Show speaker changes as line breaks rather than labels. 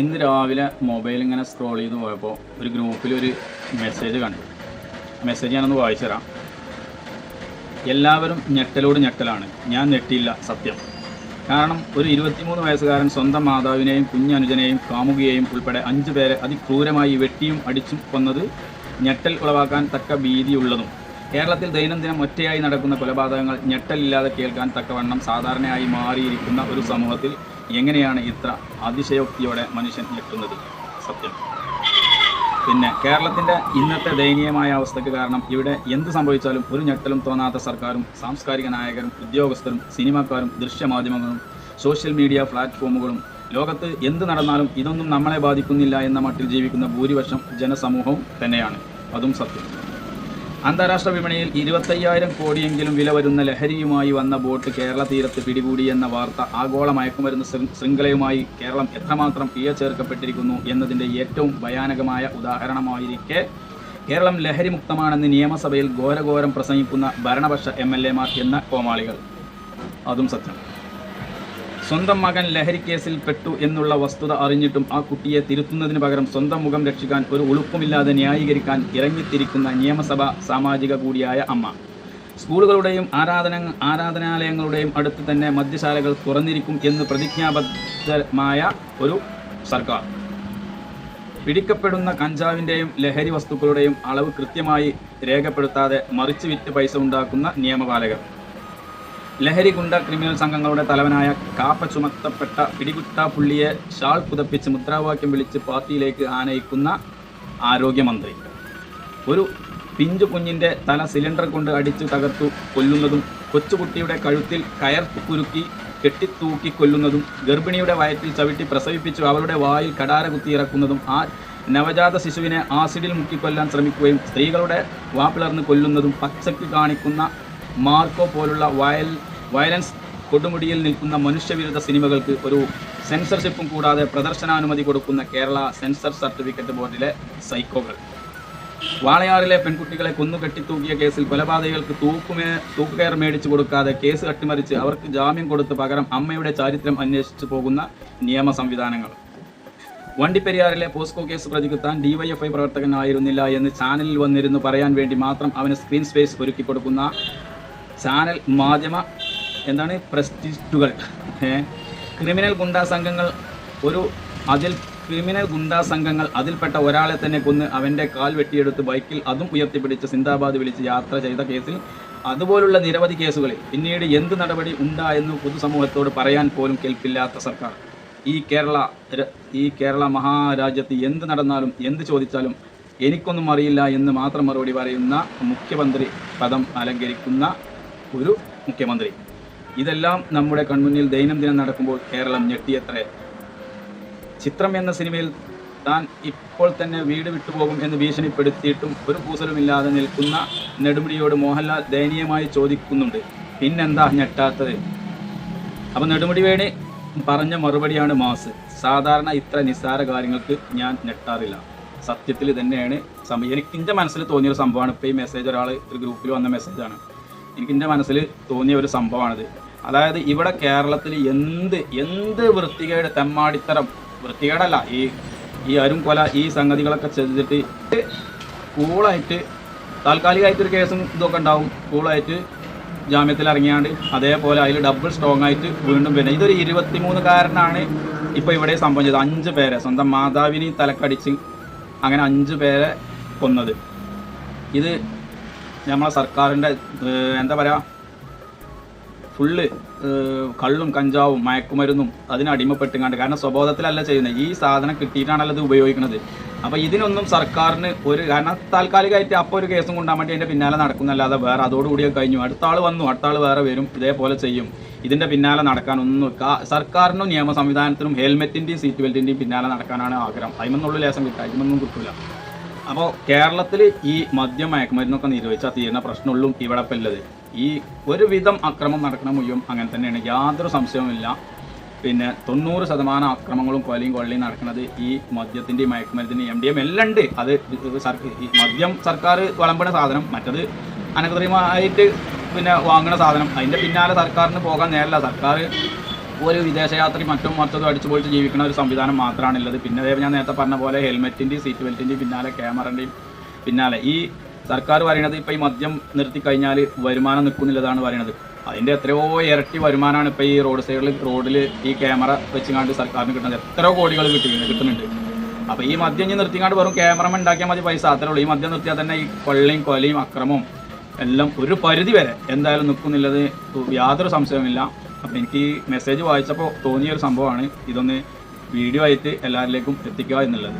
ഇന്ന് രാവിലെ മൊബൈൽ ഇങ്ങനെ സ്ക്രോൾ ചെയ്ത് പോയപ്പോൾ ഒരു ഗ്രൂപ്പിൽ ഒരു മെസ്സേജ് കണ്ടു. മെസ്സേജ് ഞാനൊന്ന് വായിച്ചു തരാം എല്ലാവരും ഞെട്ടലോട് ഞെട്ടലാണ്. ഞാൻ ഞെട്ടിയില്ല സത്യം. കാരണം ഒരു ഇരുപത്തിമൂന്ന് വയസ്സുകാരൻ സ്വന്തം മാതാവിനെയും കുഞ്ഞനുജനെയും കാമുകിയെയും ഉൾപ്പെടെ അഞ്ച് പേരെ അതിക്രൂരമായി വെട്ടിയും അടിച്ചും കൊന്നത് ഞെട്ടൽ ഉളവാക്കാൻ തക്ക ഭീതിയുള്ളതും. കേരളത്തിൽ ദൈനംദിനം ഒറ്റയായി നടക്കുന്ന കൊലപാതകങ്ങൾ ഞെട്ടലില്ലാതെ കേൾക്കാൻ തക്കവണ്ണം സാധാരണയായി മാറിയിരിക്കുന്ന ഒരു സമൂഹത്തിൽ എങ്ങനെയാണ് ഇത്ര അതിശയോക്തിയോടെ മനുഷ്യൻ ഞെട്ടുന്നത്? സത്യം. പിന്നെ കേരളത്തിന്റെ ഇന്നത്തെ ദയനീയമായ അവസ്ഥയ്ക്ക് കാരണം ഇവിടെ എന്ത് സംഭവിച്ചാലും ഒരു ഞെട്ടലും തോന്നാത്ത സർക്കാരും സാംസ്കാരിക നായകരും ഉദ്യോഗസ്ഥരും സിനിമാക്കാരും ദൃശ്യമാധ്യമങ്ങളും സോഷ്യൽ മീഡിയ പ്ലാറ്റ്ഫോമുകളും ലോകത്ത് എന്ത് നടന്നാലും ഇതൊന്നും നമ്മളെ ബാധിക്കുന്നില്ല എന്ന മട്ടിൽ ജീവിക്കുന്ന ഭൂരിപക്ഷം ജനസമൂഹവും തന്നെയാണ്. അതും സത്യം. അന്താരാഷ്ട്ര വിപണിയിൽ ഇരുപത്തയ്യായിരം കോടിയെങ്കിലും വില വരുന്ന ലഹരിയുമായി വന്ന ബോട്ട് കേരള തീരത്ത് പിടികൂടി എന്ന വാർത്ത ആഗോള മയക്കുമരുന്ന് ശൃംഖലയുമായി കേരളം എത്രമാത്രം പിഴ ചേർക്കപ്പെട്ടിരിക്കുന്നു എന്നതിന്റെ ഏറ്റവും ഭയാനകമായ ഉദാഹരണമായിരിക്കെ കേരളം ലഹരിമുക്തമാണെന്ന് നിയമസഭയിൽ ഘോരഘോരം പ്രസംഗിക്കുന്ന ഭരണപക്ഷ എം എൽ എമാർ എന്ന കോമാളികൾ. അതും സത്യം. സ്വന്തം മകൻ ലഹരി കേസിൽ പെട്ടു എന്നുള്ള വസ്തുത അറിഞ്ഞിട്ടും ആ കുട്ടിയെ തിരുത്തുന്നതിന് പകരം സ്വന്തം മുഖം രക്ഷിക്കാൻ ഒരു ഉളുപ്പുമില്ലാതെ ന്യായീകരിക്കാൻ ഇറങ്ങിത്തിരിക്കുന്ന നിയമസഭാ സാമാജിക കൂടിയായ അമ്മ. സ്കൂളുകളുടെയും ആരാധന ആരാധനാലയങ്ങളുടെയും അടുത്ത് തന്നെ മദ്യശാലകൾ തുറന്നിരിക്കും എന്ന് പ്രതിജ്ഞാബദ്ധമായ ഒരു സർക്കാർ. പിടിക്കപ്പെടുന്ന കഞ്ചാവിന്റെയും ലഹരി വസ്തുക്കളുടെയും അളവ് കൃത്യമായി രേഖപ്പെടുത്താതെ മറിച്ച് വിറ്റ് പൈസ ഉണ്ടാക്കുന്ന നിയമപാലകർ. ലഹരി ഗുണ്ട ക്രിമിനൽ സംഘങ്ങളുടെ തലവനായ കാപ്പ ചുമത്തപ്പെട്ട പിടികുട്ട പുള്ളിയെ ഷാൾ പുതപ്പിച്ച് മുദ്രാവാക്യം വിളിച്ച് പാർട്ടിയിലേക്ക് ആനയിക്കുന്ന ആരോഗ്യമന്ത്രി. ഒരു പിഞ്ചു കുഞ്ഞിന്റെ തല സിലിണ്ടർ കൊണ്ട് അടിച്ചു തകർത്തു കൊല്ലുന്നതും കൊച്ചുകുട്ടിയുടെ കഴുത്തിൽ കയർ കുരുക്കി കെട്ടിത്തൂക്കി കൊല്ലുന്നതും ഗർഭിണിയുടെ വയറ്റിൽ ചവിട്ടി പ്രസവിപ്പിച്ചു അവളുടെ വായിൽ കടാര കുത്തി ഇറക്കുന്നതും ആ നവജാത ശിശുവിനെ ആസിഡിൽ മുക്കിക്കൊല്ലാൻ ശ്രമിക്കുകയും സ്ത്രീകളുടെ വാപ്പിളർന്ന് കൊല്ലുന്നതും പച്ചയ്ക്ക് കാണിക്കുന്ന മാർക്കോ പോലുള്ള വയൽ വയലൻസ് കൊടുമുടിയിൽ നിൽക്കുന്ന മനുഷ്യവിരുദ്ധ സിനിമകൾക്ക് ഒരു സെൻസർഷിപ്പും കൂടാതെ പ്രദർശനാനുമതി കൊടുക്കുന്ന കേരള സെൻസർ സർട്ടിഫിക്കറ്റ് ബോർഡിലെ സൈക്കോകൾ വാളയാറിലെ പെൺകുട്ടികളെ കൊന്നു കെട്ടിത്തൂക്കിയ കേസിൽ കൊലപാതകൾക്ക് തൂക്കുമേ തൂക്കുകയർ മേടിച്ചു കൊടുക്കാതെ കേസ് അട്ടിമറിച്ച് അവർക്ക് ജാമ്യം കൊടുത്ത് പകരം അമ്മയുടെ ചാരിത്രം അന്വേഷിച്ചു പോകുന്ന നിയമ സംവിധാനങ്ങൾ. വണ്ടിപ്പെരിയാറിലെ പോസ്കോ കേസ് പ്രതിക്ക് താൻ ഡിവൈഎഫ്ഐ പ്രവർത്തകനായിരുന്നില്ല എന്ന് ചാനലിൽ വന്നിരുന്നു പറയാൻ വേണ്ടി മാത്രം അവന് സ്ക്രീൻ സ്പേസ് ഒരുക്കി കൊടുക്കുന്ന ചാനൽ മാധ്യമ എന്താണ് പ്രസ്റ്റിറ്റുകൾ ക്രിമിനൽ ഗുണ്ടാ സംഘങ്ങൾ ഒരു അതിൽ ക്രിമിനൽ ഗുണ്ടാ സംഘങ്ങൾ അതിൽപ്പെട്ട ഒരാളെ തന്നെ കൊന്ന് അവന്റെ കാൽ വെട്ടിയെടുത്ത് ബൈക്കിൽ അതും ഉയർത്തിപ്പിടിച്ച് സിന്ദാബാദ് വിളിച്ച് യാത്ര ചെയ്ത കേസിൽ അതുപോലുള്ള നിരവധി കേസുകളിൽ പിന്നീട് എന്ത് നടപടി ഉണ്ടായെന്ന് പൊതുസമൂഹത്തോട് പറയാൻ പോലും കേൾപ്പില്ലാത്ത സർക്കാർ. ഈ കേരള ഈ കേരള മഹാരാജ്യത്ത് എന്ത് നടന്നാലും എന്ത് ചോദിച്ചാലും എനിക്കൊന്നും അറിയില്ല എന്ന് മാത്രം മറുപടി പറയുന്ന മുഖ്യമന്ത്രി പദം അലങ്കരിക്കുന്ന ഒരു മുഖ്യമന്ത്രി. ഇതെല്ലാം നമ്മുടെ കൺമുന്നിൽ ദൈനംദിനം നടക്കുമ്പോൾ കേരളം ഞെട്ടിയത്രേ. ചിത്രം എന്ന സിനിമയിൽ താൻ ഇപ്പോൾ തന്നെ വീട് വിട്ടുപോകും എന്ന് ഭീഷണിപ്പെടുത്തിയിട്ടും ഒരു പൂസലുമില്ലാതെ നിൽക്കുന്ന നെടുമുടിയോട് മോഹൻലാൽ ദയനീയമായി ചോദിക്കുന്നുണ്ട്. പിന്നെന്താ ഞെട്ടാത്തത്? അപ്പം നെടുമുടി വേണി പറഞ്ഞ മറുപടിയാണ് മാസ്. സാധാരണ ഇത്ര നിസ്സാര കാര്യങ്ങൾക്ക് ഞാൻ ഞെട്ടാറില്ല. സത്യത്തിൽ തന്നെയാണ് സമയം. എനിക്ക് എന്റെ മനസ്സിൽ തോന്നിയൊരു സംഭവമാണ്. ഇപ്പോൾ ഈ മെസ്സേജ് ഒരാൾ ഒരു ഗ്രൂപ്പിൽ വന്ന മെസ്സേജാണ് എന്റെ മനസ്സിൽ തോന്നിയ ഒരു സംഭവമാണിത്. അതായത് ഇവിടെ കേരളത്തിൽ എന്ത് എന്ത് വൃത്തികേട് തെമ്മാടിത്തരം വൃത്തികേടല്ല. ഈ ഈ അരും കൊല ഈ സംഗതികളൊക്കെ ചെയ്തിട്ട് കൂളായിട്ട് താൽക്കാലികമായിട്ടൊരു കേസും ഇതൊക്കെ ഉണ്ടാവും. കൂളായിട്ട് ജാമ്യത്തിൽ ഇറങ്ങിയാണ്ട് അതേപോലെ അതിൽ ഡബിൾ സ്ട്രോങ് ആയിട്ട് വീണ്ടും പിന്നെ ഇതൊരു ഇരുപത്തിമൂന്നുകാരനാണ് ഇപ്പോൾ ഇവിടെ സംഭവം ചെയ്തത്. അഞ്ച് പേരെ സ്വന്തം മാതാവിനെയും തലക്കടിച്ച് അങ്ങനെ അഞ്ച് പേരെ കൊന്നത്. ഇത് നമ്മളെ സർക്കാരിന്റെ എന്താ പറയുക ഫുള്ള് കള്ളും കഞ്ചാവും മയക്കുമരുന്നും അതിന് അടിമപ്പെട്ടുങ്ങാണ്ട്. കാരണം സ്വബോധത്തിലല്ല ചെയ്യുന്നത് ഈ സാധനം കിട്ടിയിട്ടാണല്ലോ ഇത് ഉപയോഗിക്കുന്നത് അപ്പോൾ ഇതിനൊന്നും സർക്കാരിന് ഒരു കാരണം താൽക്കാലികമായിട്ട് അപ്പോൾ ഒരു കേസും കൊണ്ടാൻ വേണ്ടി അതിന്റെ പിന്നാലെ നടക്കുന്നല്ലാതെ വേറെ അതോടുകൂടി അത് കഴിഞ്ഞു. അടുത്ത ആൾ വന്നു അടുത്ത ആൾ വേറെ വരും ഇതേപോലെ ചെയ്യും. ഇതിന്റെ പിന്നാലെ നടക്കാനൊന്നും സർക്കാരിനും നിയമ സംവിധാനത്തിനും ഹെൽമെറ്റിന്റെയും സീറ്റ് ബെൽറ്റിന്റെയും പിന്നാലെ നടക്കാനാണ് ആഗ്രഹം. അതിമൊന്നുള്ള ലേശം കിട്ടുക അതിമൊന്നും കിട്ടില്ല അപ്പോൾ കേരളത്തിൽ ഈ മദ്യം മയക്കുമരുന്നൊക്കെ നിരോധിച്ചാൽ തീരുന്ന പ്രശ്നമുള്ളൂ ഇവിടെ ഇപ്പം ഈ ഒരുവിധം അക്രമം നടക്കണ മുഴുവൻ അങ്ങനെ തന്നെയാണ്. യാതൊരു സംശയവുമില്ല പിന്നെ തൊണ്ണൂറ് ശതമാനം അക്രമങ്ങളും കൊലയും കൊള്ളയും നടക്കുന്നത് ഈ മദ്യത്തിന്റെയും മയക്കുമരുന്നിന്റെയും എം ഡി എം എല്ലാം ഉണ്ട്. അത് മദ്യം സർക്കാർ വിളമ്പണ സാധനം മറ്റത് അനധികൃതമായിട്ട് പിന്നെ വാങ്ങണ സാധനം. അതിന്റെ പിന്നാലെ സർക്കാരിന് പോകാൻ നേരല്ല സർക്കാർ ഒരു വിദേശയാത്രയും മറ്റും മറ്റതും അടിച്ചു പൊളിച്ച് ജീവിക്കുന്ന ഒരു സംവിധാനം മാത്രമാണ് ഉള്ളത് പിന്നെ അതേ ഞാൻ നേരത്തെ പറഞ്ഞ പോലെ ഹെൽമെറ്റിന്റെയും സീറ്റ് ബെൽറ്റിന്റെയും പിന്നാലെ ക്യാമറന്റെയും പിന്നാലെ. ഈ സർക്കാർ പറയുന്നത് ഇപ്പോൾ ഈ മദ്യം നിർത്തി കഴിഞ്ഞാൽ വരുമാനം നിൽക്കുന്നില്ലതാണ് പറയുന്നത്. അതിന്റെ എത്രയോ ഇരട്ടി വരുമാനമാണ് ഇപ്പോൾ ഈ റോഡ് സൈഡിൽ റോഡിൽ ഈ ക്യാമറ വെച്ചുകൊണ്ട് സർക്കാരിന് കിട്ടുന്നത്. എത്രയോ കോടികൾ കിട്ടി കിട്ടുന്നുണ്ട്. അപ്പോൾ ഈ മദ്യം ഇനി നിർത്തിക്കാണ്ട് വെറും ക്യാമറ ഉണ്ടാക്കിയാൽ മതി പൈസ അത്രേ ഉള്ളൂ. ഈ മദ്യം നിർത്തിയാൽ തന്നെ ഈ കൊള്ളയും കൊലയും അക്രമവും എല്ലാം ഒരു പരിധി വരെ എന്തായാലും നിൽക്കുന്നില്ലത് യാതൊരു സംശയവുമില്ല. അപ്പോൾ എനിക്ക് മെസ്സേജ് വായിച്ചപ്പോൾ തോന്നിയ ഒരു സംഭവമാണ് ഇതൊന്ന് വീഡിയോ ആയിട്ട് എല്ലാവരിലേക്കും എത്തിക്കുക എന്നുള്ളത്.